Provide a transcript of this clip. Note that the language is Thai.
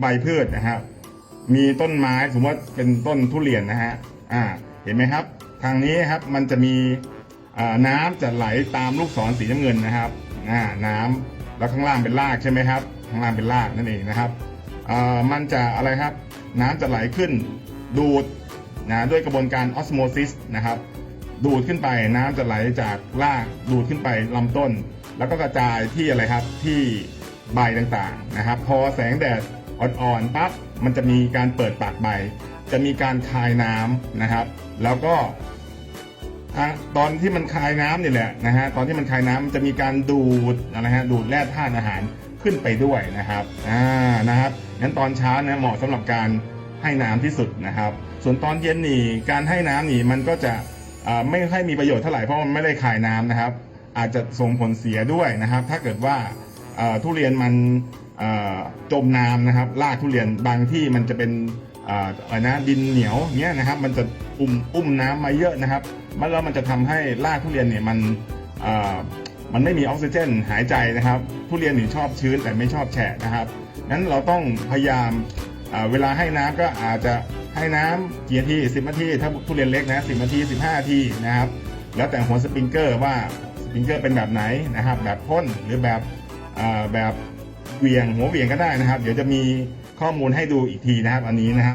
ใบพืชนะครับมีต้นไม้สมมติว่าเป็นต้นทุเรียนนะฮะอ่าเห็นไหมครับ ทางนี้ครับมันจะมีอ่าน้ำจะไหลตามลูกศรสีน้ำเงินนะครับอ่าน้ำแล้วข้างล่างเป็นรากใช่ไหมครับ ข้างล่างเป็นรากนั่นเองนะครับอ่ามันจะอะไรครับ น้ำจะไหลขึ้นดูดนะด้วยกระบวนการออสโมซิสนะครับดูดขึ้นไปน้ำจะไหลจากรากดูดขึ้นไปลำต้น แล้วก็กระจายที่อะไรครับที่ใบต่างๆนะครับ พอแสงแดด อ่อนๆปั๊บมันจะมีการเปิดปากใบ จะมีการคายน้ำนะครับ แล้วก็ตอนที่มันคายน้ำนี่แหละนะฮะตอนที่มันคายน้ำมันจะมีการดูดอะฮะดูดแร่ธาตุอาหารขึ้นไปด้วยนะครับอ่านะครับงั้นตอนเช้านะเหมาะสำหรับการให้น้ำที่สุดนะครับ ส่วนตอนเย็นนี่การให้น้ำนี่มันก็จะไม่ค่อยมีประโยชน์เท่าไหร่เพราะมันไม่ได้คายน้ำนะครับ อาจจะส่งผลเสียด้วยนะครับ ถ้าเกิดว่าทุเรียนมัน จมน้ำนะครับรากทุเรียนบางที่มันจะเป็นอะไรนะดินเหนียวเนี้ยนะครับ มันจะอุ้มอุ้มน้ำมาเยอะนะครับมันแล้วมันจะทำให้รากทุเรียนเนี่ยมันมันไม่มีออกซิเจนหายใจนะครับ ทุเรียนนี่ชอบชื้นแต่ไม่ชอบแฉะนะครับงั้นเราต้องพยายามเวลาให้น้ำก็อาจจะให้น้ำกี่นาที10นาทีถ้าทุเรียนเล็กนะ10นาที15นาทีนะครับ แล้วแต่หัวสปริงเกอร์ว่าสปริงเกอร์เป็นแบบไหนนะครับ แบบพ่นหรือแบบแบบ เวียงหัวเวียงก็ได้นะครับ เดี๋ยวจะมีข้อมูลให้ดูอีกทีนะครับ อันนี้นะครับ